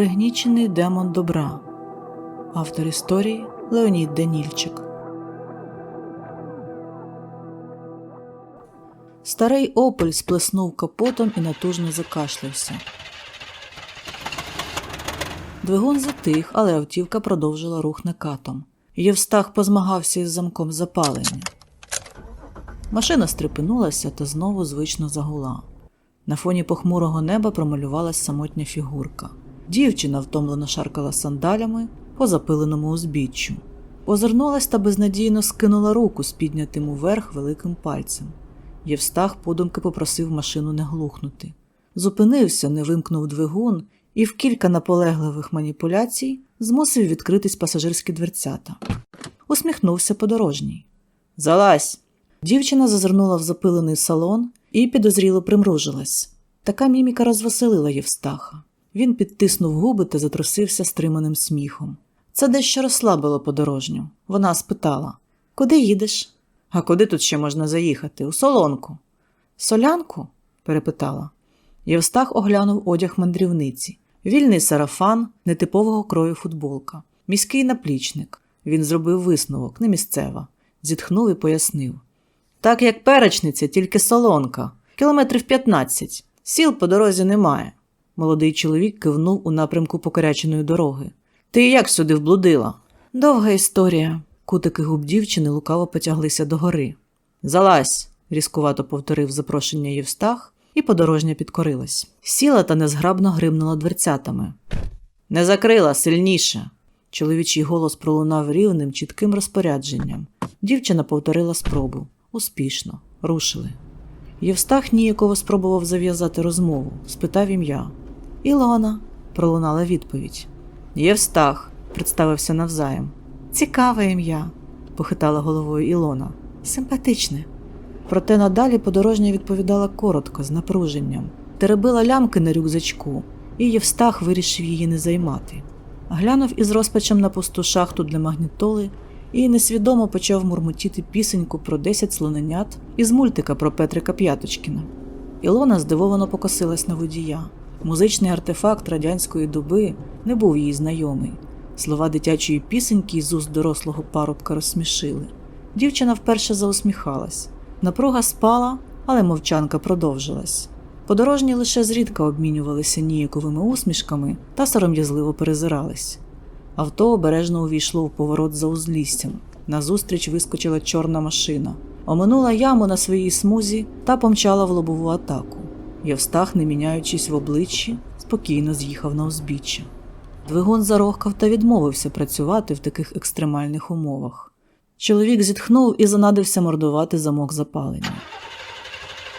Пригнічений демон добра. Автор історії Леонід Данільчик. Старий Опель сплеснув капотом і натужно закашлявся. Двигун затих, але автівка продовжила рух накатом. Євстах позмагався із замком запалення. Машина стрепенулася та знову звично загула. На фоні похмурого неба промалювалась самотня фігурка. Дівчина втомлено шаркала сандалями по запиленому узбіччю. Озирнулась та безнадійно скинула руку з піднятим уверх великим пальцем. Євстах подумки попросив машину не глухнути. Зупинився, не вимкнув двигун і в кілька наполегливих маніпуляцій змусив відкритись пасажирські дверцята. Усміхнувся подорожній. Залазь! Дівчина зазирнула в запилений салон і підозріло примружилась. Така міміка розвеселила Євстаха. Він підтиснув губи та затрусився стриманим сміхом. Це дещо розслабило подорожню. Вона спитала Куди їдеш? А куди тут ще можна заїхати? У солонку. Солянку? перепитала. Євстах оглянув одяг мандрівниці, вільний сарафан, нетипового крою футболка, міський наплічник. Він зробив висновок, не місцева, зітхнув і пояснив. Так як перечниця, тільки солонка, кілометрів 15. Сіл по дорозі немає. Молодий чоловік кивнув у напрямку покоряченої дороги. Ти як сюди вблудила? Довга історія. Кутики губ дівчини лукаво потяглися догори. Залазь, різкувато повторив запрошення Євстах, і подорожня підкорилась. Сіла та незграбно гримнула дверцятами. Не закрила сильніше. Чоловічий голос пролунав рівним, чітким розпорядженням. Дівчина повторила спробу. Успішно. Рушили. Євстах ніяково спробував зав'язати розмову, спитав ім'я. Ілона, пролунала відповідь. Євстах, представився навзаєм. Цікаве ім'я, похитала головою Ілона. Симпатичне. Проте надалі подорожня відповідала коротко, з напруженням. Теребила лямки на рюкзачку, і Євстах вирішив її не займати. Глянув із розпачем на пусту шахту для магнітоли і несвідомо почав мурмотіти пісеньку про 10 слоненят із мультика про Петрика П'яточкіна. Ілона здивовано покосилась на водія. Музичний артефакт радянської доби не був їй знайомий. Слова дитячої пісеньки з уст дорослого парубка розсмішили. Дівчина вперше заусміхалась. Напруга спала, але мовчанка продовжилась. Подорожні лише зрідка обмінювалися ніяковими усмішками та сором'язливо перезирались. Авто обережно увійшло в поворот за узліссям. Назустріч вискочила чорна машина, оминула яму на своїй смузі та помчала в лобову атаку. Євстах, не міняючись в обличчі, спокійно з'їхав на узбіччя. Двигун зарохкав та відмовився працювати в таких екстремальних умовах. Чоловік зітхнув і занадився мордувати замок запалення.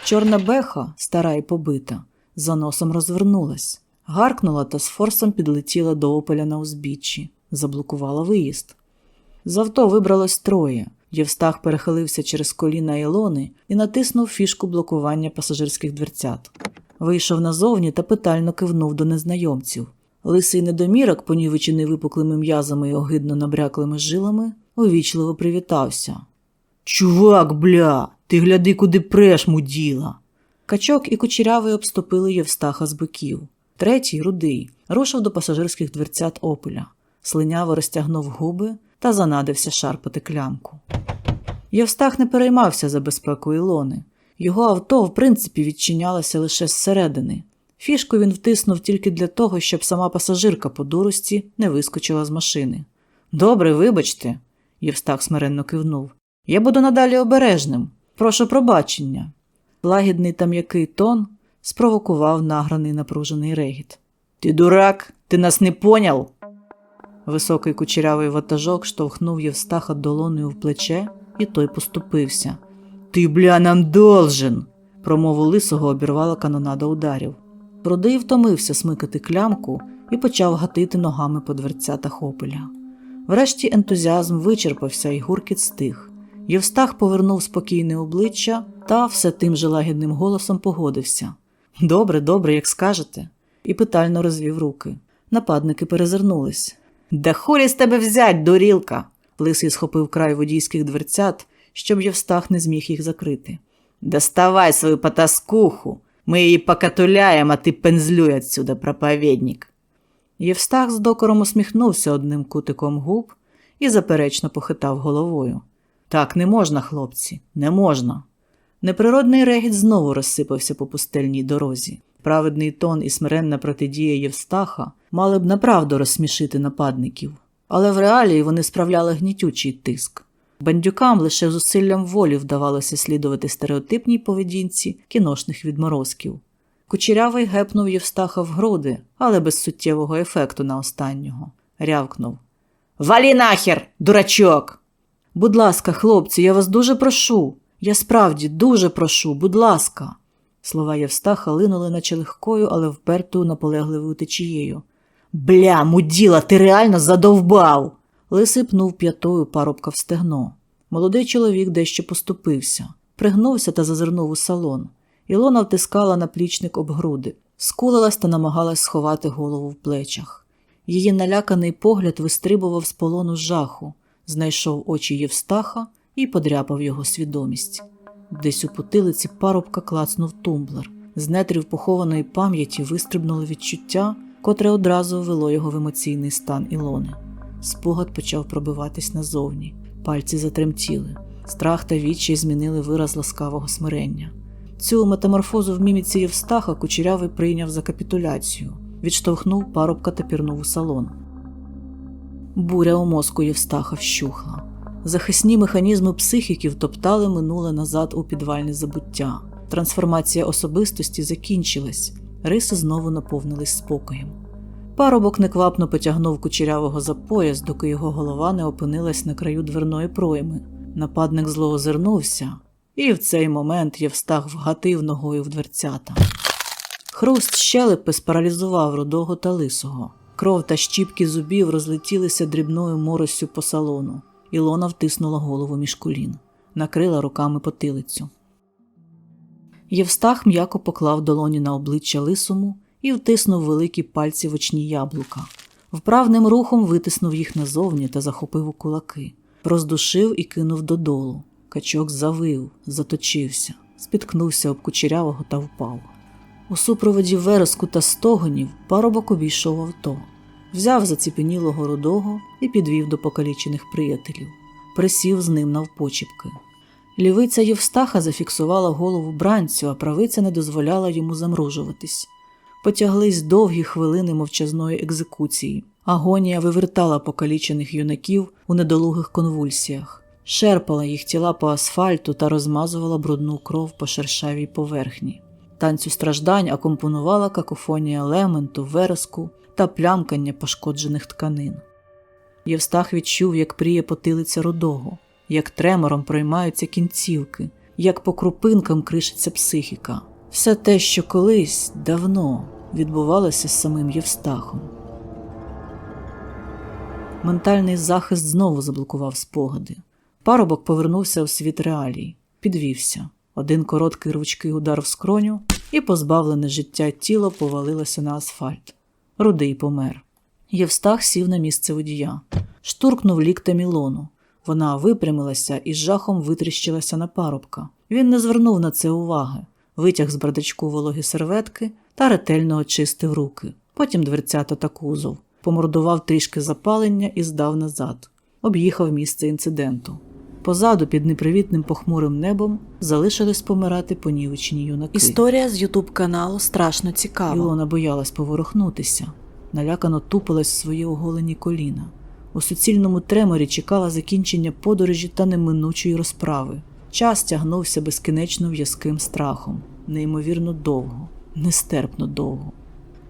Чорна беха, стара і побита, за носом розвернулась, гаркнула та з форсом підлетіла до опеля на узбіччі, заблокувала виїзд. З авто вибралось троє. Євстах перехилився через коліна Ілони і натиснув фішку блокування пасажирських дверцят. Вийшов назовні та питально кивнув до незнайомців. Лисий недомірок, понівечений випуклими м'язами і огидно набряклими жилами, увічливо привітався. Чувак, бля, ти гляди, куди преш, муділа. Качок і кучерявий обступили Євстаха з боків. Третій, рудий, рушив до пасажирських дверцят опеля, слиняво розтягнув губи та занадився шарпати клямку. Євстах не переймався за безпеку Ілони. Його авто, в принципі, відчинялося лише зсередини. Фішку він втиснув тільки для того, щоб сама пасажирка по дурості не вискочила з машини. Добре, вибачте, Євстах смиренно кивнув. Я буду надалі обережним. Прошу пробачення. Лагідний та м'який тон спровокував награний напружений регіт. Ти дурак, ти нас не поняв. Високий кучерявий ватажок штовхнув Євстаха долоною в плече, і той поступився. Ти, бля, нам должен. Промову лисого обірвала канонада ударів. Рудий втомився смикати клямку і почав гатити ногами по дверцятах опеля. Врешті ентузіазм вичерпався і гуркіт стих. Євстах повернув спокійне обличчя та все тим же лагідним голосом погодився. Добре, добре, як скажете, і питально розвів руки. Нападники перезирнулись. Да хулі з тебе взять, дурілка. Лисий схопив край водійських дверцят, щоб Євстах не зміг їх закрити. Доставай свою потаскуху, ми її покатуляємо, а ти пензлюй отсюда, проповідник. Євстах з докором усміхнувся одним кутиком губ і заперечно похитав головою. Так не можна, хлопці, не можна. Неприродний регіт знову розсипався по пустельній дорозі. Праведний тон і смиренна протидія Євстаха мали б направду розсмішити нападників, але в реалії вони справляли гнітючий тиск. Бандюкам лише зусиллям волі вдавалося слідувати стереотипній поведінці кіношних відморозків. Кучерявий гепнув Євстаха в груди, але без суттєвого ефекту на останнього. Рявкнув Валі нахер, дурачок! Будь ласка, хлопці, я вас дуже прошу. Я справді дуже прошу, будь ласка. Слова Євстаха линули, наче легкою, але впертою наполегливою течією. Бля, муділа, ти реально задовбав. Лисий пнув п'ятою парубка в стегно. Молодий чоловік дещо поступився, пригнувся та зазирнув у салон. Ілона втискала наплічник об груди, скулилась та намагалась сховати голову в плечах. Її наляканий погляд вистрибував з полону жаху, знайшов очі Євстаха і подряпав його свідомість. Десь у потилиці парубка клацнув тумблер. З нетрів похованої пам'яті вистрибнуло відчуття, котре одразу ввело його в емоційний стан Ілони. Спогад почав пробиватись назовні, пальці затремтіли, страх та відчай змінили вираз ласкавого смирення. Цю метаморфозу в міміці Євстаха кучерявий прийняв за капітуляцію, відштовхнув парубка та пірнув у салон. Буря у мозку Євстаха вщухла. Захисні механізми психіків топтали минуле назад у підвальне забуття. Трансформація особистості закінчилась, риси знову наповнились спокоєм. Парубок неквапно потягнув кучерявого за пояс, доки його голова не опинилась на краю дверної пройми. Нападник зло озирнувся, і в цей момент Євстах вгатив ногою в дверцята. Хруст щелепи спаралізував рудого та лисого. Кров та щіпки зубів розлетілися дрібною моросю по салону. Ілона втиснула голову між колін, накрила руками потилицю. Євстах м'яко поклав долоні на обличчя лисому і втиснув великі пальці в очні яблука. Вправним рухом витиснув їх назовні та захопив у кулаки, роздушив і кинув додолу. Качок завив, заточився, спіткнувся об кучерявого та впав. У супроводі вереску та стогонів парубок обійшов авто, взяв заціпенілого рудого і підвів до покалічених приятелів, присів з ним навпочіпки. Лівиця Євстаха зафіксувала голову бранцю, а правиця не дозволяла йому замружуватись. Потяглись довгі хвилини мовчазної екзекуції. Агонія вивертала покалічених юнаків у недолугих конвульсіях, шерпала їх тіла по асфальту та розмазувала брудну кров по шершавій поверхні. Танцю страждань акомпонувала какофонія лементу, вереску та плямкання пошкоджених тканин. Євстах відчув, як пріє потилиця рудого, як тремором проймаються кінцівки, як по крупинкам кришиться психіка. Все те, що колись давно відбувалося з самим Євстахом. Ментальний захист знову заблокував спогади. Парубок повернувся у світ реалій, підвівся. Один короткий рвучкий удар в скроню, і позбавлене життя тіло повалилося на асфальт. Рудий помер. Євстах сів на місце водія, штуркнув ліктем Ілону. Вона випрямилася і з жахом витріщилася на парубка. Він не звернув на це уваги, витяг з бардачку вологі серветки та ретельно очистив руки. Потім дверцята та кузов, помордував трішки запалення і здав назад, об'їхав місце інциденту. Позаду, під непривітним похмурим небом, залишились помирати понівечені юнаки. Історія з ютуб каналу страшно цікава. Ілона боялась поворухнутися, налякано тупилась в свої оголені коліна. У суцільному треморі чекала закінчення подорожі та неминучої розправи. Час тягнувся безкінечно в'язким страхом, неймовірно довго, нестерпно довго.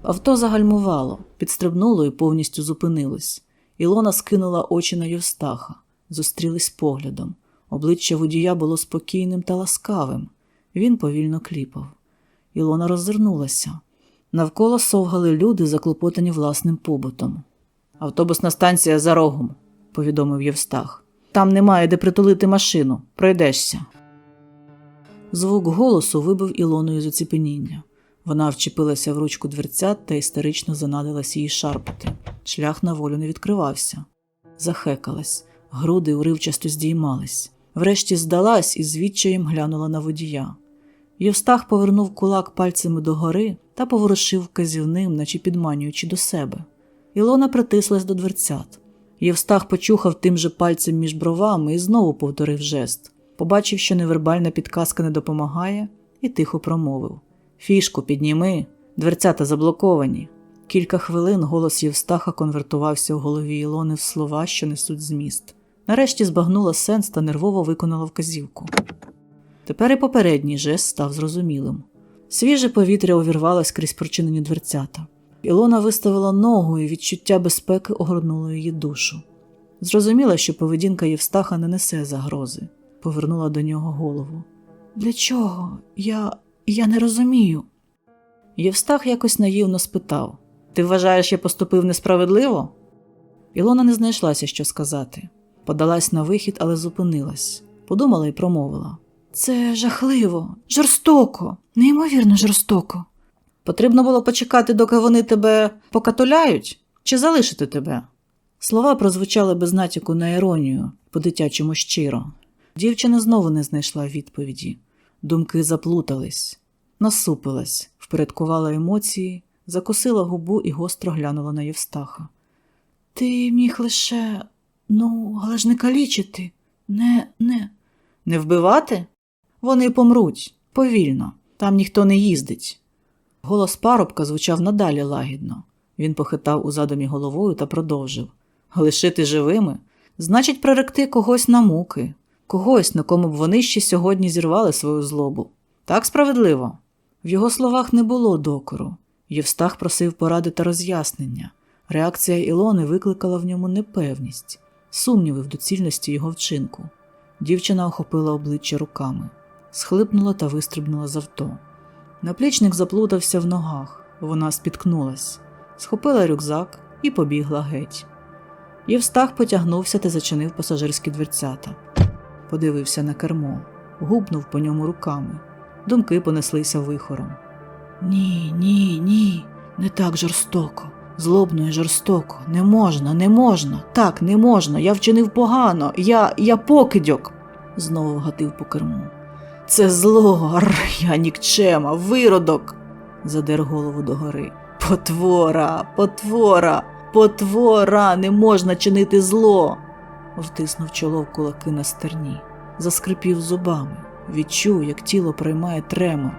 Авто загальмувало, підстрибнуло і повністю зупинилось. Ілона скинула очі на Євстаха зустрілись поглядом. Обличчя водія було спокійним та ласкавим. Він повільно кліпав. Ілона роззирнулася. Навколо совгали люди, заклопотані власним побутом. Автобусна станція за рогом, повідомив Євстах. Там немає де притулити машину. Пройдешся. Звук голосу вибив Ілону із оціпеніння. Вона вчепилася в ручку дверця та істерично занадилась її шарпати. Шлях на волю не відкривався. Захекалась, груди уривчасто здіймались. Врешті здалась і з відчаєм глянула на водія. Євстах повернув кулак пальцями догори та поворушив вказівним, наче підманюючи до себе. Ілона притислась до дверцят. Євстах почухав тим же пальцем між бровами і знову повторив жест. Побачив, що невербальна підказка не допомагає, і тихо промовив Фішку підніми, дверцята заблоковані. Кілька хвилин голос Євстаха конвертувався в голові Ілони в слова, що несуть зміст. Нарешті збагнула сенс та нервово виконала вказівку. Тепер і попередній жест став зрозумілим. Свіже повітря увірвалось крізь прочинені дверцята. Ілона виставила ногу, і відчуття безпеки огорнуло її душу. Зрозуміла, що поведінка Євстаха не несе загрози, повернула до нього голову. Для чого? Я. я не розумію. Євстах якось наївно спитав Ти вважаєш, я поступив несправедливо? Ілона не знайшлася, що сказати. Подалась на вихід, але зупинилась. Подумала і промовила Це жахливо, жорстоко, неймовірно жорстоко. Потрібно було почекати, доки вони тебе покатуляють, чи залишити тебе. Слова прозвучали без натяку на іронію, по-дитячому щиро. Дівчина знову не знайшла відповіді. Думки заплутались, насупилась, впорядкувала емоції, закусила губу і гостро глянула на Євстаха. Ти міг лише, ну, але ж не калічити, не, не. Не вбивати? Вони помруть повільно, там ніхто не їздить. Голос парубка звучав надалі лагідно. Він похитав у задумі головою та продовжив Лишити живими значить приректи когось на муки, когось, на кому б вони ще сьогодні зірвали свою злобу. Так справедливо. В його словах не було докору. Євстах просив поради та роз'яснення. Реакція Ілони викликала в ньому непевність, сумніви в доцільності його вчинку. Дівчина охопила обличчя руками, схлипнула та вистрибнула з авто. Наплічник заплутався в ногах, вона спіткнулась, схопила рюкзак і побігла геть. Євстах потягнувся та зачинив пасажирські дверцята, подивився на кермо, гупнув по ньому руками. Думки понеслися вихором. Ні, ні, ні, не так жорстоко. Злобно і жорстоко. Не можна, не можна. Так, не можна. Я вчинив погано. Я я покидьок. Знову вгатив по керму. Це зло, ар, я нікчема, виродок. задер голову догори. Потвора, потвора, потвора, не можна чинити зло. Втиснув чоло в кулаки на стерні, заскрипів зубами, відчув, як тіло приймає тремор.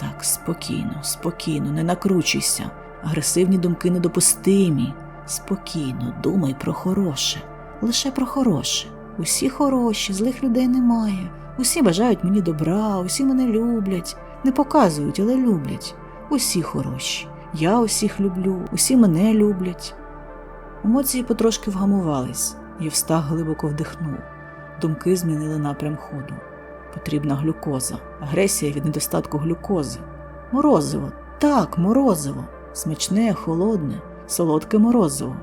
Так, спокійно, спокійно, не накручуйся. Агресивні думки недопустимі. Спокійно, думай про хороше, лише про хороше. Усі хороші, злих людей немає. Усі бажають мені добра, усі мене люблять, не показують, але люблять. Усі хороші. Я усіх люблю, усі мене люблять. Емоції потрошки вгамувались, Євстах глибоко вдихнув. Думки змінили напрям ходу. Потрібна глюкоза, агресія від недостатку глюкози. Морозиво, так, морозиво, смачне, холодне, солодке морозиво.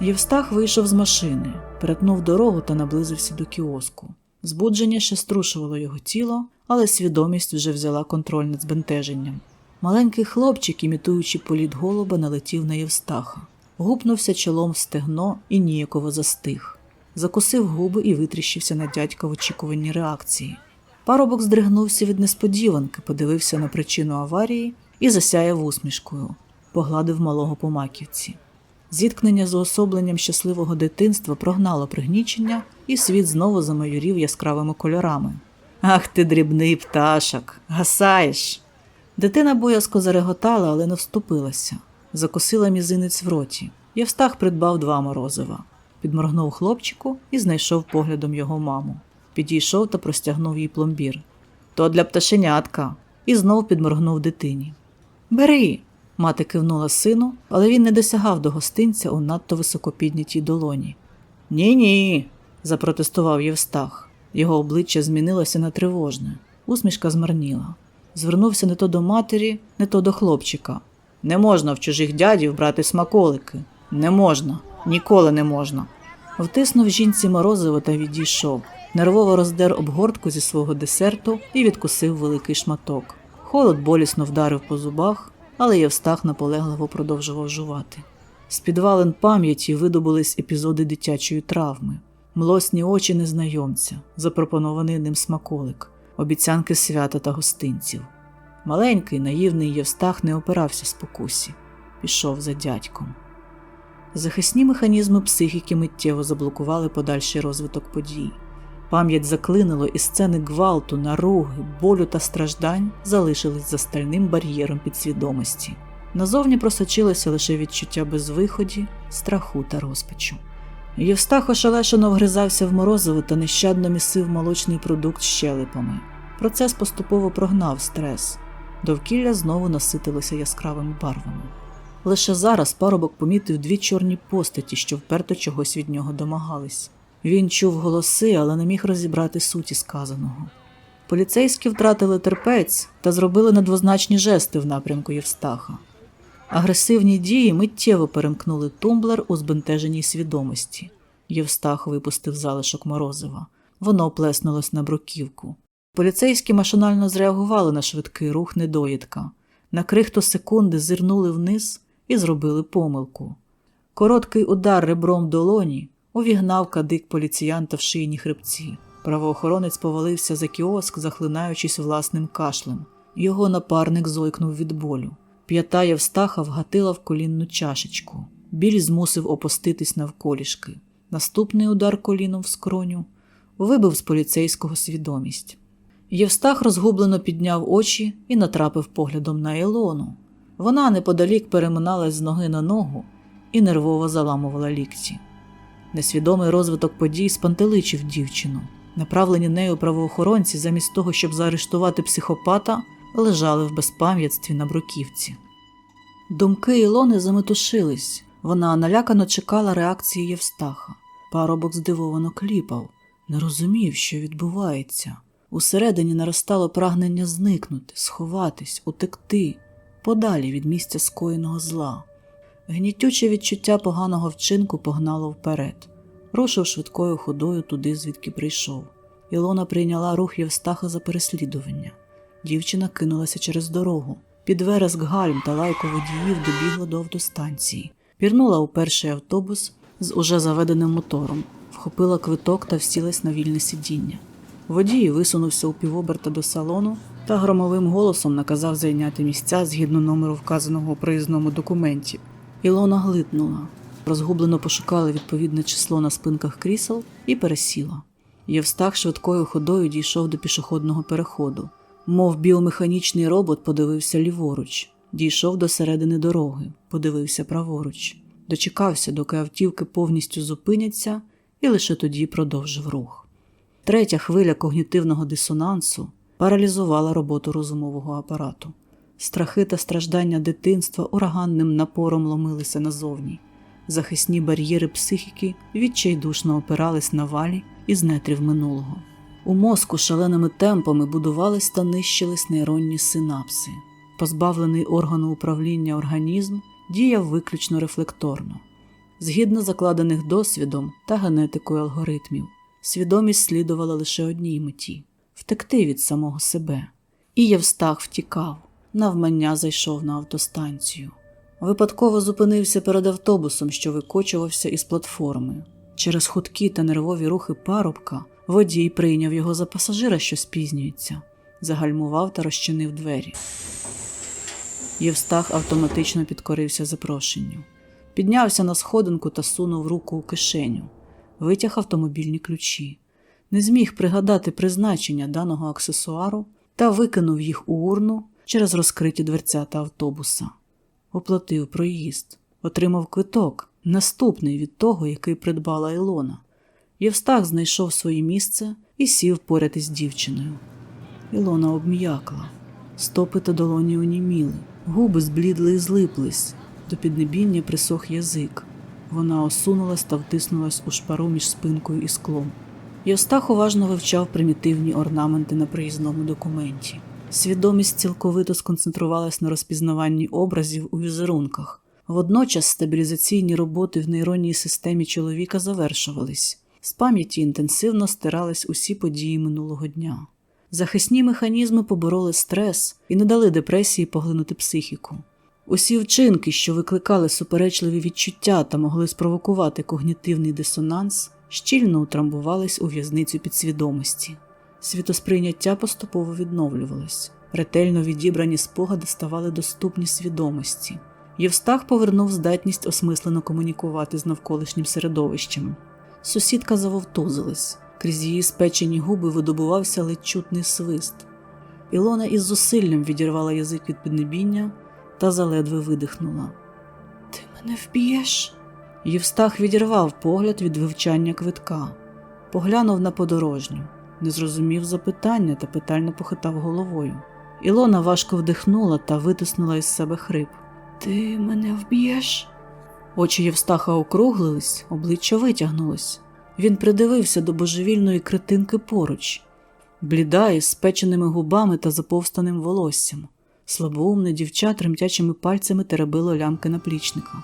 Євстах вийшов з машини, перетнув дорогу та наблизився до кіоску. Збудження ще струшувало його тіло, але свідомість вже взяла контроль над збентеженням. Маленький хлопчик, імітуючи політ голуба, налетів на Євстаха, гупнувся чолом в стегно і ніяково застиг, закусив губи і витріщився на дядька в очікуванні реакції. Парубок здригнувся від несподіванки, подивився на причину аварії і засяяв усмішкою, погладив малого по маківці. Зіткнення з уособленням щасливого дитинства прогнало пригнічення, і світ знову замайорів яскравими кольорами. Ах ти, дрібний пташок, гасаєш. Дитина боязко зареготала, але не вступилася, закусила мізинець в роті. Євстах придбав два морозива, підморгнув хлопчику і знайшов поглядом його маму. Підійшов та простягнув їй пломбір. То для пташенятка, і знов підморгнув дитині. Бери. Мати кивнула сину, але він не досягав до гостинця у надто високо піднятій долоні. Ні, ні, запротестував Євстах. Його обличчя змінилося на тривожне, усмішка змарніла. Звернувся не то до матері, не то до хлопчика. Не можна в чужих дядів брати смаколики. Не можна, ніколи не можна. Втиснув жінці морозиво та відійшов. Нервово роздер обгортку зі свого десерту і відкусив великий шматок. Холод болісно вдарив по зубах, але Євстах наполегливо продовжував жувати. З підвалин пам'яті видобулись епізоди дитячої травми, млосні очі незнайомця, запропонований ним смаколик, обіцянки свята та гостинців. Маленький, наївний Євстах не опирався спокусі, пішов за дядьком. Захисні механізми психіки миттєво заблокували подальший розвиток подій. Пам'ять заклинило, і сцени гвалту, наруги, болю та страждань залишились за стальним бар'єром підсвідомості. Назовні просочилося лише відчуття безвиході, страху та розпачу. Євстах ошелешено вгризався в морозиво та нещадно місив молочний продукт щелепами. Процес поступово прогнав стрес. Довкілля знову наситилося яскравими барвами. Лише зараз парубок помітив дві чорні постаті, що вперто чогось від нього домагались. Він чув голоси, але не міг розібрати суті сказаного. Поліцейські втратили терпець та зробили недвозначні жести в напрямку Євстаха. Агресивні дії миттєво перемкнули тумблер у збентеженій свідомості. Євстах випустив залишок морозива. Воно плеснулось на бруківку. Поліцейські машинально зреагували на швидкий рух недоїдка. На крихту секунди зирнули вниз і зробили помилку. Короткий удар ребром долоні увігнав кадик поліціянта в шийні хребці. Правоохоронець повалився за кіоск, захлинаючись власним кашлем. Його напарник зойкнув від болю. П'ята Євстаха вгатила в колінну чашечку. Біль змусив опуститись навколішки. Наступний удар коліном в скроню вибив з поліцейського свідомість. Євстах розгублено підняв очі і натрапив поглядом на Ілону. Вона неподалік переминалась з ноги на ногу і нервово заламувала лікті. Несвідомий розвиток подій спантеличив дівчину. Направлені нею правоохоронці, замість того, щоб заарештувати психопата, лежали в безпам'ятстві на бруківці. Думки Ілони заметушились. Вона налякано чекала реакції Євстаха. Парубок здивовано кліпав, не розумів, що відбувається. Усередині наростало прагнення зникнути, сховатись, утекти, подалі від місця скоєного зла. Гнітюче відчуття поганого вчинку погнало вперед, рушив швидкою ходою туди, звідки прийшов. Ілона прийняла рух Євстаха за переслідування. Дівчина кинулася через дорогу. Під вереск гальм та лайку водіїв добігла до автостанції, пірнула у перший автобус з уже заведеним мотором, вхопила квиток та всілась на вільне сидіння. Водій висунувся у півоберта до салону та громовим голосом наказав зайняти місця згідно номеру вказаного у проїзному документі. Ілона глитнула, розгублено пошукала відповідне число на спинках крісел і пересіла. Євстах швидкою ходою дійшов до пішохідного переходу. Мов біомеханічний робот подивився ліворуч, дійшов до середини дороги, подивився праворуч, дочекався, доки автівки повністю зупиняться, і лише тоді продовжив рух. Третя хвиля когнітивного дисонансу паралізувала роботу розумового апарату. Страхи та страждання дитинства ураганним напором ломилися назовні. Захисні бар'єри психіки відчайдушно опирались на валі із нетрів минулого. У мозку шаленими темпами будувались та нищились нейронні синапси. Позбавлений органу управління організм діяв виключно рефлекторно, згідно закладених досвідом та генетикою алгоритмів. Свідомість слідувала лише одній меті втекти від самого себе. І Євстах втікав, навмання зайшов на автостанцію. Випадково зупинився перед автобусом, що викочувався із платформи. Через хуткі та нервові рухи парубка водій прийняв його за пасажира, що спізнюється, загальмував та розчинив двері. Євстах автоматично підкорився запрошенню. Піднявся на сходинку та сунув руку у кишеню, витяг автомобільні ключі, не зміг пригадати призначення даного аксесуару та викинув їх у урну через розкриті дверцята автобуса. Оплатив проїзд, отримав квиток, наступний від того, який придбала Ілона. Євстах знайшов своє місце і сів поряд із дівчиною. Ілона обм'якла, стопи та долоні оніміли, губи зблідли і злиплись, до піднебіння присох язик. Вона осунулась та втиснулась у шпару між спинкою і склом. Євстах уважно вивчав примітивні орнаменти на приїзному документі. Свідомість цілковито сконцентрувалась на розпізнаванні образів у візерунках. Водночас стабілізаційні роботи в нейронній системі чоловіка завершувались. З пам'яті інтенсивно стирались усі події минулого дня. Захисні механізми побороли стрес і не дали депресії поглинути психіку. Усі вчинки, що викликали суперечливі відчуття та могли спровокувати когнітивний дисонанс, щільно утрамбувались у в'язницю підсвідомості. Світосприйняття поступово відновлювалось. Ретельно відібрані спогади ставали доступні свідомості. Євстах повернув здатність осмислено комунікувати з навколишнім середовищем. Сусідка завовтузилась. Крізь її спечені губи видобувався ледь чутний свист. Ілона із зусиллям відірвала язик від піднебіння та заледве видихнула. Ти мене вб'єш? Євстах відірвав погляд від вивчання квитка, поглянув на подорожню, не зрозумів запитання та питально похитав головою. Ілона важко вдихнула та витиснула із себе хрип. Ти мене вб'єш? Очі Євстаха округлились, обличчя витягнулось. Він придивився до божевільної критинки поруч, бліда із спеченими губами та заповстаним волоссям. Слабоумне дівча тремтячими пальцями теребило лямки наплічника.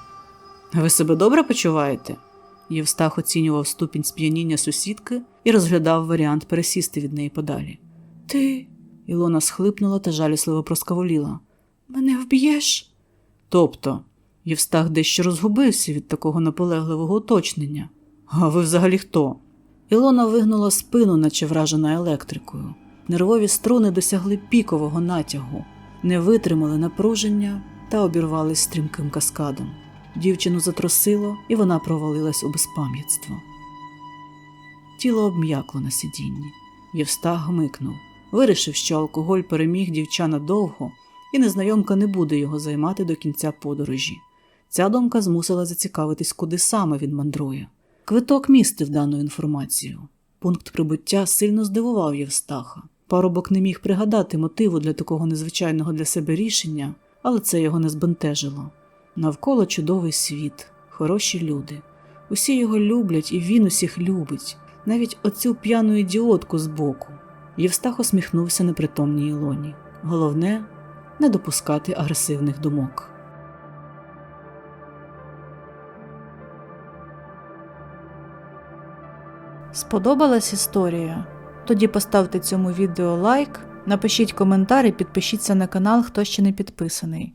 Ви себе добре почуваєте? Євстах оцінював ступінь сп'яніння сусідки і розглядав варіант пересісти від неї подалі. Ти. Ілона схлипнула та жалісливо проскаволіла. Мене вб'єш? Тобто, Євстах дещо розгубився від такого наполегливого уточнення. А ви взагалі хто? Ілона вигнула спину, наче вражена електрикою. Нервові струни досягли пікового натягу, не витримали напруження та обірвались стрімким каскадом. Дівчину затросило, і вона провалилась у безпам'ятство. Тіло обм'якло на сидінні. Євстах гмикнув, вирішив, що алкоголь переміг дівча надовго, і незнайомка не буде його займати до кінця подорожі. Ця думка змусила зацікавитись, куди саме він мандрує. Квиток містив дану інформацію. Пункт прибуття сильно здивував Євстаха. Парубок не міг пригадати мотиву для такого незвичайного для себе рішення, але це його не збентежило. Навколо чудовий світ, хороші люди. Усі його люблять, і він усіх любить, навіть оцю п'яну ідіотку збоку. Євстах усміхнувся непритомній Ілоні. Головне не допускати агресивних думок. Сподобалась історія? Тоді поставте цьому відео лайк, напишіть коментар і підпишіться на канал, хто ще не підписаний.